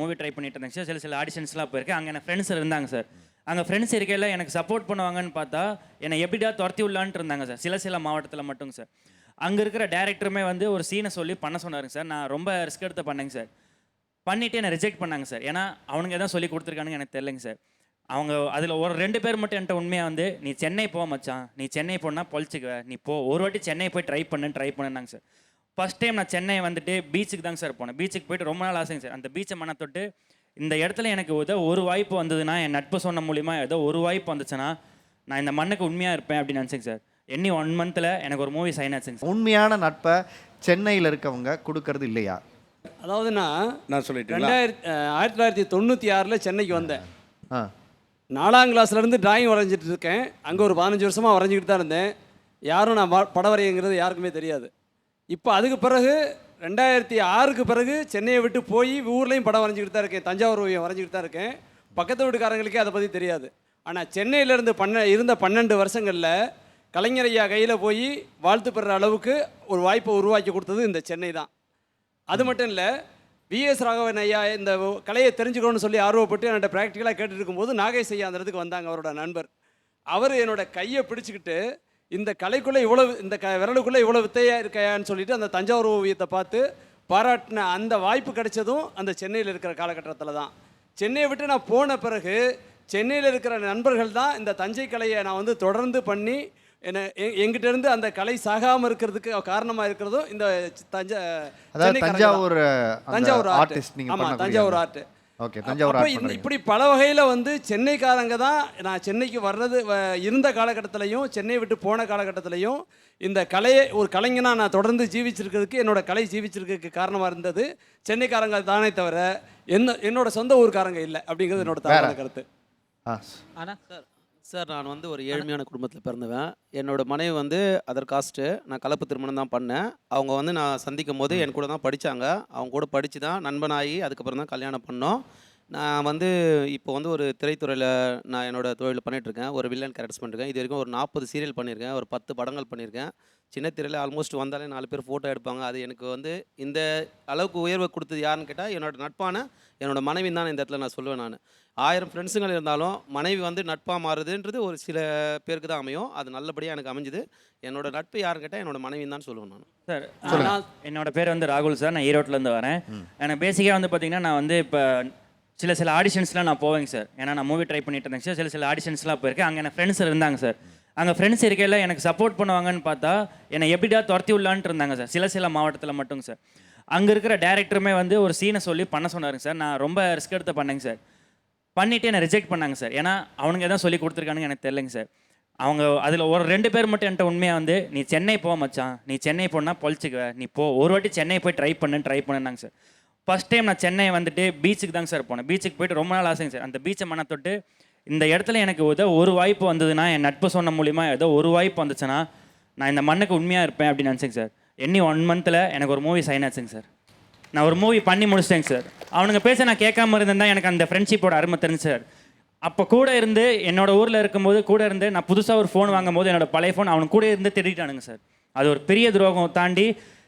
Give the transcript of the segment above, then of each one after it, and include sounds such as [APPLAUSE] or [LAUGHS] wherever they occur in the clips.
Movie try பண்ணிட்டு இருந்தேங்க sir. சில சில ஆடிஷன்ஸ்லாம் போயிருக்கேன் அங்கே எனக்கு ஃப்ரெண்ட்ஸ் இருந்தாங்க சார். அங்கே ஃப்ரெண்ட்ஸ் இருக்கையில் எனக்கு சப்போர்ட் பண்ணுவாங்கன்னு பார்த்தா என்னை எப்படிடா துரத்தி உள்ளான்ட்டு இருந்தாங்க சார். சில சில மாவட்டத்தில் மட்டும் சார். அங்கே இருக்கிற டேரக்டருமே வந்து ஒரு சீனை சொல்லி பண்ண சொன்னாருங்க சார். நான் ரொம்ப ரிஸ்க் எடுத்து பண்ணேங்க சார். பண்ணிவிட்டு என்னை ரிஜெக்ட் பண்ணாங்க சார். ஏன்னா அவனுங்க எதாவது சொல்லி கொடுத்துருக்கானுங்க எனக்கு தெரிலங்க சார். அவங்க அதில் ஒரு ரெண்டு பேர் மட்டும் என்கிட்ட உண்மையாக வந்து நீ சென்னை போ மச்சான். நீ சென்னை போனால் பொழிச்சிக்குவ. நீ போ. ஒரு வாட்டி சென்னை போய் ட்ரை பண்ணு ட்ரை பண்ணுனாங்க சார். ஃபஸ்ட் டைம் நான் சென்னை வந்துட்டு பீச்சுக்கு தாங்க சார் போனேன். பீச்சுக்கு போயிட்டு ரொம்ப நாள் ஆசைங்க சார் அந்த பீச்சை மன தொட்டு இந்த இடத்துல எனக்கு ஏதோ ஒரு வாய்ப்பு வந்ததுன்னா என் நட்பு சொன்ன மூலிமா ஏதோ ஒரு வாய்ப்பு வந்துச்சுன்னா நான் இந்த மண்ணுக்கு உண்மையாக இருப்பேன் அப்படின்னு நினச்சேங்க சார் என்னி ஒன் மந்தில் எனக்கு ஒரு மூவி சைன் ஆச்சுங்க சார் உண்மையான நட்பை சென்னையில் இருக்கவங்க கொடுக்கறது இல்லையா? அதாவது நான் நான் சொல்லிட்டீங்களா ரெண்டாயிரத்தி ஆயிரத்தி தொள்ளாயிரத்தி தொண்ணூற்றி ஆறில் சென்னைக்கு வந்தேன். ஆ. நாலாம் கிளாஸ்லேருந்து டிராயிங் வரைஞ்சிட்டு இருக்கேன். அங்கே ஒரு பதினஞ்சு வருஷமாக வரைஞ்சிக்கிட்டு தான் இருந்தேன். யாரும் நான் வ- படம் வரையங்கிறது யாருக்குமே தெரியாது. இப்போ அதுக்கு பிறகு ரெண்டாயிரத்தி ஆறுக்கு பிறகு சென்னையை விட்டு போய் ஊர்லேயும் படம் வரைஞ்சிக்கிட்டு தான் இருக்கேன். தஞ்சாவூர் ஓவியம் வரைஞ்சிக்கிட்டு தான் இருக்கேன். பக்கத்து வீட்டுக்காரங்களுக்கே அதை பற்றி தெரியாது. ஆனால் சென்னையிலேருந்து பண்ண இருந்த பன்னெண்டு வருஷங்களில் கலைஞர் ஐயா கையில் போய் வாழ்த்து பெறுற அளவுக்கு ஒரு வாய்ப்பை உருவாக்கி கொடுத்தது இந்த சென்னை தான். அது மட்டும் இல்லை விஎஸ் ராகவன் ஐயா இந்த கலையை தெரிஞ்சுக்கணும்னு சொல்லி ஆர்வப்பட்டு என்கிட்ட ப்ராக்டிக்கலாக கேட்டுட்டு இருக்கும்போது நாகேஷ் ஐயா அந்த இடத்துக்கு வந்தாங்க அவரோட நண்பர். அவர் என்னோட கையை பிடிச்சிக்கிட்டு இந்த கலைக்குள்ளே இவ்வளவு இந்த க விரலுக்குள்ளே இவ்வளோ வித்தையாக இருக்கையான்னு சொல்லிட்டு அந்த தஞ்சாவூர் ஓவியத்தை பார்த்து பாராட்டின அந்த வாய்ப்பு கிடைச்சதும் அந்த சென்னையில் இருக்கிற காலகட்டத்தில் தான் சென்னையை விட்டு நான் போன பிறகு சென்னையில் இருக்கிற நண்பர்கள் தான் இந்த தஞ்சை கலையை நான் வந்து தொடர்ந்து பண்ணி என்ன எ- எங்கிட்ட இருந்து அந்த கலை சாகாமல் இருக்கிறதுக்கு காரணமாக இருக்கிறதும் இந்த தஞ்சை. தஞ்சாவூர் தஞ்சாவூர் ஆர்டிஸ்ட் நீங்க ஆமா பண்ணக்கூடிய தஞ்சாவூர் அந்த- ஆர்ட். ஓகே தஞ்சாவூர். இப்படி பல வகையில் வந்து சென்னைக்காரங்க தான் நான் சென்னைக்கு வர்றது இருந்த காலகட்டத்திலையும் சென்னை விட்டு போன காலகட்டத்திலையும் இந்த கலையை ஒரு கலைஞனா நான் தொடர்ந்து ஜீவிச்சிருக்கிறதுக்கு என்னோட கலை ஜீவிச்சிருக்கிறதுக்கு காரணமாக இருந்தது சென்னைக்காரங்க தானே தவிர என்ன என்னோட சொந்த ஊர்க்காரங்க இல்லை அப்படிங்கிறது என்னோட தவறான கருத்து ஆனால் சார் சார் நான் வந்து ஒரு ஏழ்மையான குடும்பத்தில் பிறந்தவன். என்னோட மனைவி வந்து அதர் காஸ்ட்டு. நான் கலப்பு திருமணம் தான் பண்ணேன். அவங்க வந்து நான் சந்திக்கும் போது என் கூட தான் படித்தாங்க அவங்க கூட படித்து தான் நண்பனாகி அதுக்கப்புறம் தான் கல்யாணம் பண்ணோம். நான் வந்து இப்போ வந்து ஒரு திரைத்துறையில் நான் என்னோட தொழில் பண்ணிகிட்ருக்கேன் ஒரு வில்லன் கேரக்டர்ஸ் பண்ணிருக்கேன் இது வரைக்கும் ஒரு நாற்பது சீரியல் பண்ணியிருக்கேன். ஒரு பத்து படங்கள் பண்ணியிருக்கேன். சின்ன திரையில் ஆல்மோஸ்ட் வந்தாலே நாலு பேர் ஃபோட்டோ எடுப்பாங்க. அது எனக்கு வந்து இந்த அளவுக்கு உயர்வை கொடுத்தது யாருன்னு கேட்டால் என்னோட நட்பான என்னோட மனைவி தான் இந்த இடத்துல நான் சொல்லுவேன் நான். ஆயிரம் ஃப்ரெண்ட்ஸுங்கள் இருந்தாலும் மனைவி வந்து நட்பாக மாறுதுன்றது ஒரு சில பேருக்கு தான் அமையும். அது நல்லபடியாக எனக்கு அமைஞ்சுது. என்னோட நட்பு யாருன்னு கேட்டால் என்னோட மனைவி தான் சொல்லுவேன் நான். சார் நான் என்னோட பேர் வந்து ராகுல் சார். நான் ஈரோட்லேருந்து வரேன். எனக்கு பேசிக்காக வந்து பார்த்தீங்கன்னா நான் வந்து இப்போ சில சில ஆடிஷன்ஸ்லாம் நான் போவேங்க சார் ஏன்னா நான் மூவி ட்ரை பண்ணிட்டு இருந்தேன் சார் சில சில ஆடிஷன்ஸ்லாம் போயிருக்கேன். அங்கே எனக்கு ஃப்ரெண்ட்ஸ் இருந்தாங்க சார் அங்கே ஃப்ரெண்ட்ஸ் இருக்கையில் எனக்கு சப்போர்ட் பண்ணுவாங்கன்னு பார்த்தா என்னை எப்படிடா துரத்தி உள்ளான்ட்டு இருந்தாங்க சார் சில சில மாவட்டத்தில் மட்டும் சார் அங்கே இருக்கிற டேரக்டருமே வந்து ஒரு சீனை சொல்லி பண்ண சொன்னாருங்க சார் நான் ரொம்ப ரிஸ்க் எடுத்து பண்ணேங்க சார் பண்ணிவிட்டு என்னை ரிஜெக்ட் பண்ணாங்க சார் ஏன்னா அவனுங்க எதாவது சொல்லி கொடுத்துருக்கானுங்க எனக்கு தெரிலங்க சார் அவங்க அதில் ஒரு ரெண்டு பேர் மட்டும் என்கிட்ட உண்மையாக வந்து நீ சென்னை போக மச்சான். நீ சென்னை போனால் பொழிச்சிக்குவ. நீ போ. ஒரு வாட்டி சென்னை போய் ட்ரை பண்ணு ட்ரை பண்ணுனாங்க சார் ஃபஸ்ட் டைம் நான் சென்னை வந்துட்டு பீச்சுக்கு தாங்க சார் போனேன். பீச்சுக்கு போயிட்டு ரொம்ப நாள் ஆசைங்க சார் அந்த பீச்சை மனத்தொட்டு இந்த இடத்துல எனக்கு ஏதோ ஒரு வாய்ப்பு வந்ததுன்னா என் நட்பு சொன்ன மூலிமா ஏதோ ஒரு வாய்ப்பு வந்துச்சுன்னா நான் இந்த மண்ணுக்கு உண்மையாக இருப்பேன் அப்படின்னு நினச்சேங்க சார் என்னி ஒன் மந்தில் எனக்கு ஒரு மூவி சைன் ஆச்சுங்க சார் நான் ஒரு மூவி பண்ணி முடிச்சிட்டேங்க சார் அவனுங்க பேச நான் கேட்காம இருந்தேன் எனக்கு அந்த ஃப்ரெண்ட்ஷிப்போட அருமை தெரிஞ்சு சார் அப்போ கூட இருந்து என்னோட ஊரில் இருக்கும்போது கூட இருந்து நான் புதுசாக ஒரு ஃபோன் வாங்கும்போது என்னோட பழைய ஃபோன் அவனுக்கு கூட இருந்து திருடிட்டானுங்க சார் அது ஒரு பெரிய துரோகம் தாண்டி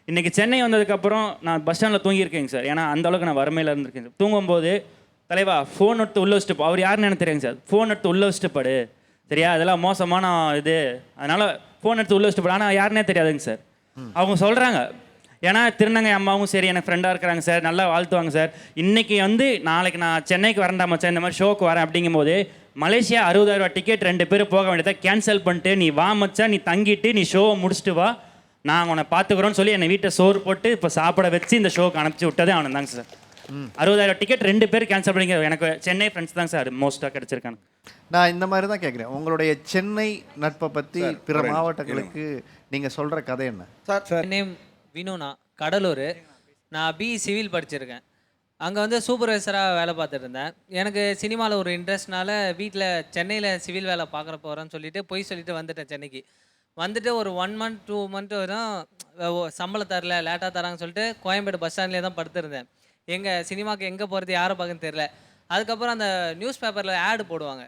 இன்றைக்கி சென்னை வந்ததுக்கப்புறம் நான் பஸ் ஸ்டாண்டில் தூங்கியிருக்கேங்க சார். ஏன்னா அந்த அளவுக்கு நான் வறுமையில் இருந்திருக்கேன் சார். தூங்கும்போது தலைவா ஃபோன் எடுத்து உள்ளே வச்சுட்டு போ. அவர் யாருன்னு எனக்கு தெரியுங்க சார். ஃபோன் எடுத்து உள்ளே வச்சுட்டு படு. சரியா? அதெல்லாம் மோசமான இது. அதனால் ஃபோன் எடுத்து உள்ளே வச்சுட்டு படு. ஆனால் யாருனே தெரியாதுங்க சார். அவங்க சொல்கிறாங்க ஏன்னா திருநங்கை அம்மாவும் சரி எனக்கு ஃப்ரெண்டாக இருக்கிறாங்க சார். நல்லா வாழ்த்துவாங்க சார். இன்றைக்கி வந்து நாளைக்கு நான் சென்னைக்கு வரண்டாம மச்சான் இந்த மாதிரி ஷோக்கு வரேன் அப்படிங்கும்போது மலேசியா அறுபதாயிரம் டிக்கெட் ரெண்டு பேரும் போக வேண்டியதை கேன்சல் பண்ணிட்டு நீ வா மச்சா நீ தங்கிட்டு நீ ஷோவை முடிச்சுட்டு வா. நான் உன்னை பார்த்துக்குறோன்னு சொல்லி என்னை வீட்டை சோறு போட்டு இப்போ சாப்பிட வச்சு இந்த ஷோக்கு அனுப்பிச்சி விட்டதே அவனு தாங்க சார் அறுபதாயிரம் டிக்கெட் ரெண்டு பேர் கேன்சல் பண்ணிங்க எனக்கு சென்னை ஃப்ரெண்ட்ஸ் தான் சார் மோஸ்ட்டாக கிடச்சிருக்காங்க. நான் இந்த மாதிரி தான் கேட்குறேன். உங்களுடைய சென்னை நட்பை பற்றி சார், பிற மாவட்டங்களுக்கு நீங்கள் சொல்கிற கதை என்ன? என் நேம் வினுனா. கடலூர். நான் பி சிவில் படிச்சிருக்கேன். அங்கே வந்து சூப்பர்வைசராக வேலை பார்த்துட்டு இருந்தேன் எனக்கு சினிமாவில் ஒரு இன்ட்ரெஸ்ட்னால வீட்டில் சென்னையில் சிவில் வேலை பார்க்குற போகிறேன்னு சொல்லிட்டு போய் சொல்லிட்டு வந்துட்டேன் சென்னைக்கு. வந்துட்டு ஒரு ஒன் மந்த் டூ மந்த் வரும் ஓ, சம்பளம் தரல லேட்டாக தராங்கன்னு சொல்லிட்டு கோயம்பேடு பஸ் ஸ்டாண்ட்லேயே தான் படுத்திருந்தேன். எங்கே சினிமாக்கு எங்கே போகிறது யாரை பார்க்கன்னு தெரில அதுக்கப்புறம் அந்த நியூஸ் பேப்பரில் ஆடு போடுவாங்க.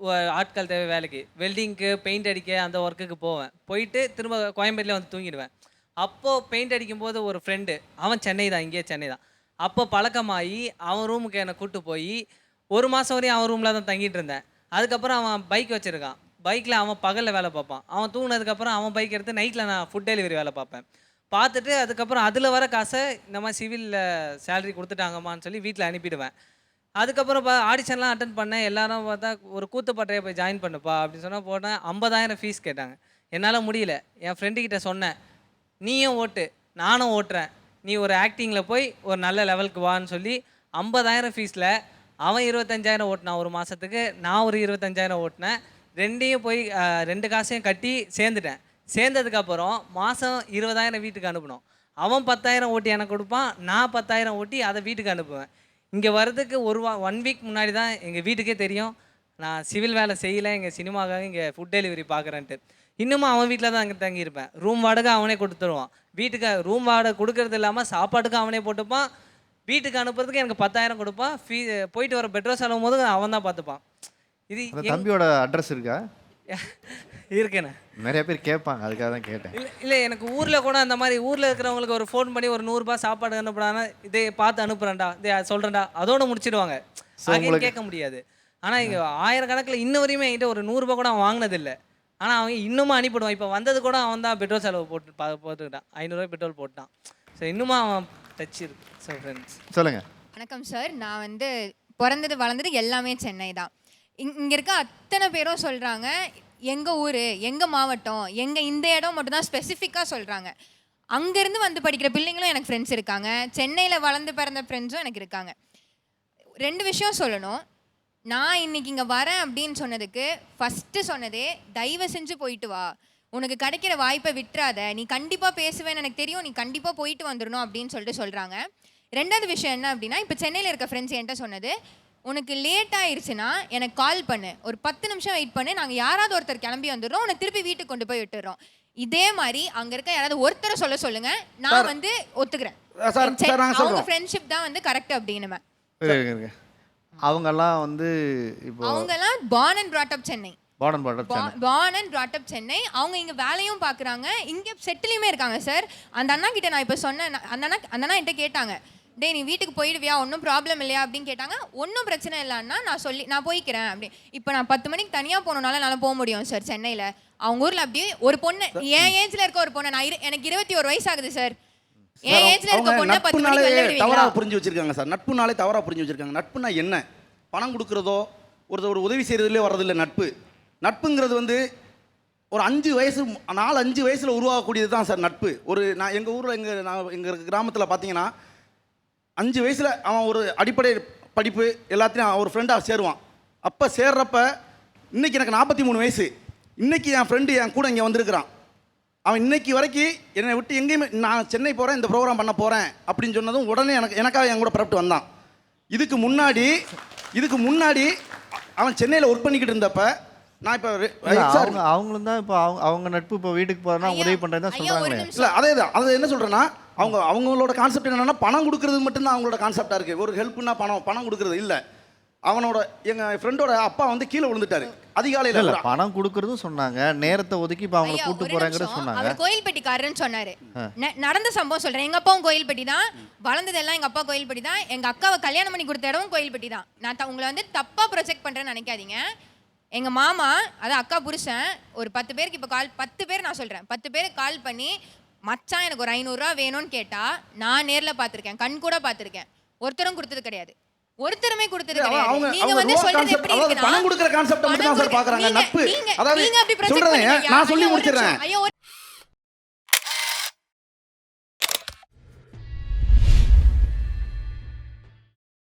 ஒ- ஆட்கள் தேவை வேலைக்கு. வெல்டிங்க்கு பெயிண்ட் அடிக்க அந்த ஒர்க்குக்கு போவேன். போயிட்டு திரும்ப கோயம்பேட்டில் வந்து தூங்கிடுவேன். அப்போது பெயிண்ட் அடிக்கும்போது ஒரு ஃப்ரெண்டு அவன் சென்னை தான் இங்கேயே சென்னை தான். அப்போ பழக்கமாகி அவன் ரூமுக்கு என்னை கூப்பிட்டு போய் ஒரு மாதம் வரையும் அவன் ரூமில் தான் தங்கிட்டு இருந்தேன். அதுக்கப்புறம் அவன் பைக் வச்சுருக்கான். பைக்கில் அவன் பகலில் வேலை பார்ப்பான். அவன் தூங்கினதுக்கப்புறம் அவன் பைக் எடுத்து நைட்டில் நான் ஃபுட் டெலிவரி வேலை பார்ப்பேன். பார்த்துட்டு அதுக்கப்புறம் அதில் வர காசை இந்த மாதிரி சிவிலில் சேலரி கொடுத்துட்டாங்கம்மான்னு சொல்லி வீட்டில் அனுப்பிடுவேன். அதுக்கப்புறம் பா ஆடிஷன்லாம் அட்டன் பண்ணேன். எல்லாரும் பார்த்தா ஒரு கூத்துப்பட்டையை போய் ஜாயின் பண்ணுப்பா அப்படின்னு சொன்னால் போட்டேன் ஐம்பதாயிரம் ஃபீஸ் கேட்டாங்க. என்னால் முடியல. என் ஃப்ரெண்டுக்கிட்ட சொன்னேன். நீயும் ஓட்டு. நானும் ஓட்டுறேன். நீ ஒரு ஆக்டிங்கில் போய் ஒரு நல்ல லெவலுக்கு வான்னு சொல்லி ஐம்பதாயிரம் ஃபீஸில் அவன் இருபத்தஞ்சாயிரம் ஓட்டினான் ஒரு மாதத்துக்கு நான் ஒரு இருபத்தஞ்சாயிரம் ஓட்டினேன். ரெண்டையும் போய் ரெண்டு காசையும் கட்டி சேர்ந்துட்டேன். சேர்ந்ததுக்கப்புறம் மாதம் இருபதாயிரம் வீட்டுக்கு அனுப்பணும் அவன் பத்தாயிரம் ஓட்டி எனக்கு கொடுப்பான் நான் பத்தாயிரம் ஓட்டி அதை வீட்டுக்கு அனுப்புவேன். இங்கே வர்றதுக்கு ஒரு வா ஒன் வீக் முன்னாடி தான் எங்கள் வீட்டுக்கே தெரியும். நான் சிவில் வேலை செய்யலை எங்கள் சினிமாக்காக இங்கே ஃபுட் டெலிவரி பார்க்குறேன்ட்டு இன்னமும் அவன் வீட்டில் தான் அங்கே தங்கியிருப்பேன். ரூம் வாடகை அவனே கொடுத்துருவான். வீட்டுக்கு ரூம் வாடகை கொடுக்கறது இல்லாமல் சாப்பாட்டுக்கும் அவனே போட்டுப்பான். வீட்டுக்கு அனுப்புறதுக்கு எனக்கு பத்தாயிரம் கொடுப்பான். ஃபீ போயிட்டு வர பெட்ரோல் செலவும் போது அவன் தான் பார்த்துப்பான். இது தம்பியோட அட்ரஸ் இருக்கா? [LAUGHS] இருக்கேண்ணே. நிறைய பேர் கேட்பாங்க அதுக்காக தான் கேட்டேன். இல்லை இல்லை எனக்கு ஊரில் கூட அந்த மாதிரி ஊரில் இருக்கிறவங்களுக்கு ஒரு ஃபோன் பண்ணி ஒரு நூறுரூபா சாப்பாடு அனுப்புறாங்கன்னா இதே பார்த்து அனுப்புகிறேன்டா இதே சொல்கிறேன்டா அதோட முடிச்சிடுவாங்க. உங்களுக்கு- கேட்க முடியாது. ஆனால் இங்கே ஆயிரக்கணக்கில் இன்ன வரையுமே என்கிட்ட ஒரு நூறுரூபா கூட அவன் வாங்கினதில்லை. ஆனால் அவன் இன்னமும் அனுப்பிடுவான் இப்போ வந்தது கூட அவன் தான் பெட்ரோல் செலவு போட்டு பா போட்டுக்கிட்டான். ஐநூறுரூவா பெட்ரோல் போட்டான். ஸோ இன்னமும் அவன் டச் இருக்கு. ஸோ ஃப்ரெண்ட்ஸ் சொல்லுங்க. வணக்கம் சார் நான் வந்து பிறந்தது வளர்ந்தது எல்லாமே சென்னை தான். இங்கே இருக்க அத்தனை பேரும் சொல்கிறாங்க எங்கள் ஊர் எங்கள் மாவட்டம் எங்கள் இந்த இடம் மட்டும்தான் ஸ்பெசிஃபிக்காக சொல்கிறாங்க அங்கேருந்து வந்து படிக்கிற பிள்ளைங்களும் எனக்கு ஃப்ரெண்ட்ஸ் இருக்காங்க. சென்னையில் வளர்ந்து பிறந்த ஃப்ரெண்ட்ஸும் எனக்கு இருக்காங்க. ரெண்டு விஷயம் சொல்லணும். நான் இன்னைக்கு இங்கே வரேன் அப்படின்னு சொன்னதுக்கு ஃபஸ்ட்டு சொன்னதே தயவு செஞ்சு போயிட்டு வா. உனக்கு கிடைக்கிற வாய்ப்பை விட்டுறாத. நீ கண்டிப்பாக பேசுவேன்னு எனக்கு தெரியும். நீ கண்டிப்பாக போயிட்டு வந்துடணும் அப்படின்னு சொல்லிட்டு சொல்கிறாங்க ரெண்டாவது விஷயம் என்ன அப்படின்னா இப்போ சென்னையில் இருக்க ஃப்ரெண்ட்ஸ் என்கிட்ட சொன்னது உனக்கு லேட் ஆயிருச்சுன்னா எனக்கு கால் பண்ணு. ஒரு பத்து நிமிஷம் வெயிட் பண்ணு. நாங்கள் யாராவது ஒருத்தர் கிளம்பி வந்துடுறோம். உன்னை திருப்பி வீட்டுக்கு கொண்டு போய் விட்டுறோம் இதே மாதிரி அங்கே இருக்க யாராவது ஒருத்தரை சொல்ல சொல்லுங்க. நான் வந்து ஒத்துக்கிறேன். அவங்க. ஃப்ரெண்ட்ஷிப் தான் வந்து கரெக்ட் இருங்க. அவங்கெல்லாம் வந்து இப்போ அவங்கெல்லாம் born and brought up Chennai. Born and brought up Chennai. அவங்க இங்க வேலையும் பார்க்குறாங்க. இங்க செட்டிலையுமே இருக்காங்க சார் அந்த அண்ணா கிட்ட நான் இப்போ சொன்னேன். அந்த அண்ணா அந்த அண்ணா என்கிட்ட கேட்டாங்க. டேய் நீ வீட்டுக்கு போயிடுவியா? ஒன்றும் ப்ராப்ளம் இல்லையா? அப்படின்னு கேட்டாங்க. ஒன்றும் பிரச்சனை இல்லைன்னா நான் சொல்லி நான் போய்க்கிறேன். அப்படி. இப்போ நான் பத்து மணிக்கு தனியாக போகணுனால என்னால் போக முடியும் சார் சென்னையில். அவங்க ஊரில் அப்படியே ஒரு பொண்ணு என் ஏஜ்ல இருக்க ஒரு பொண்ணு நான் எனக்கு இருபத்தி ஒரு வயசு ஆகுது சார் என் ஏஜ்ல இருக்க பொண்ணை பத்து மணிக்கு தவறாக புரிஞ்சு வச்சிருக்காங்க சார். நட்புனாலே தவறாக புரிஞ்சு வச்சிருக்காங்க. நட்புனா என்ன? பணம் கொடுக்குறதோ ஒருத்தர் ஒரு உதவி செய்கிறதுலே வர்றதில்ல நட்பு. நட்புங்கிறது வந்து ஒரு அஞ்சு வயசு நாலு அஞ்சு வயசில் உருவாகக்கூடியது தான் சார் நட்பு. ஒரு நான் எங்கள் ஊரில் எங்கள் நான் எங்கள் கிராமத்தில் பார்த்தீங்கன்னா அஞ்சு வயசில் அவன் ஒரு அடிப்படை படிப்பு எல்லாத்தையும் அவன் ஒரு ஃப்ரெண்டாக சேருவான். அப்போ சேர்றப்ப இன்னைக்கு எனக்கு நாற்பத்தி மூணு வயசு. இன்னைக்கு என் ஃப்ரெண்டு என் கூட இங்கே வந்திருக்கிறான். அவன் இன்னைக்கு வரைக்கும் என்னை விட்டு எங்கேயுமே நான் சென்னை போகிறேன் இந்த ப்ரோக்ராம் பண்ண போகிறேன் அப்படின்னு சொன்னதும் உடனே எனக்கு எனக்காக என் கூட புறப்பட்டு வந்தான். இதுக்கு முன்னாடி இதுக்கு முன்னாடி அவன் சென்னையில் ஒர்க் பண்ணிக்கிட்டு இருந்தப்ப நான் இப்போ அவங்க அவங்களும் தான் இப்போ அவங்க அவங்க நட்பு இப்போ வீட்டுக்கு போறேன்னா ஐயா, உதவி பண்றேன்னு தான் நிமிஷம். இல்லை அதே தான் அது என்ன சொல்கிறேன்னா அவங்க அவங்களோட கான்செப்ட் என்னன்னா பணம் கொடுக்கறது மட்டும்தான் அவங்களோட கான்செப்டாக இருக்குது ஒரு ஹெல்ப்னா பணம் பணம் கொடுக்கறது இல்லை. அவனோட எங்கள் ஃப்ரெண்டோட அப்பா வந்து கீழே விழுந்துட்டாரு. அதிகாலையில் இல்ல பணம் கொடுக்கறதும் சொன்னாங்க. நேரத்தை ஒதுக்கி இப்போ அவங்கள ஐயா, கூட்டு ஒரு நிமிஷம். சொன்னாங்க. அவர் கோயில்பட்டிக்காரன்னு சொன்னாரு. ந- நடந்த சம்பவம் சொல்றேன். எங்க அப்பாவும் கோயில்பட்டி தான் வளர்ந்ததெல்லாம் எங்க அப்பா கோயில்பட்டி தான் எங்க அக்காவை கல்யாணம் பண்ணி கொடுத்த இடமும் கோயில்பட்டி தான் நான் த- உங்களை வந்து தப்பா ப்ரொஜெக்ட் பண்றேன்னு நினைக்காதீங்க. எங்க மாமா அதான் அக்கா புருஷன் ஒரு பத்து பேருக்கு இப்போ கால் பத்து பேர் நான் சொல்றேன். பத்து பேருக்கு கால் பண்ணி மச்சான் எனக்கு ஒரு ஐநூறுரூவா வேணும்னு கேட்டா நான் நேர்ல பார்த்திருக்கேன் கண் கூட பார்த்திருக்கேன். ஒருத்தரும் கொடுத்தது கிடையாது. ஒருத்தருமே கொடுத்தது கிடையாது. நீங்க வந்து சொல்றது எப்படி இருக்குன்னா பணம் கொடுக்குற கான்செப்ட் மட்டும் தான் சார் நீங்க- நட்பு. நீங்க- அதாவது நீங்க சொல்றேன். நான் சொல்லி முடிச்சிடுறேன்.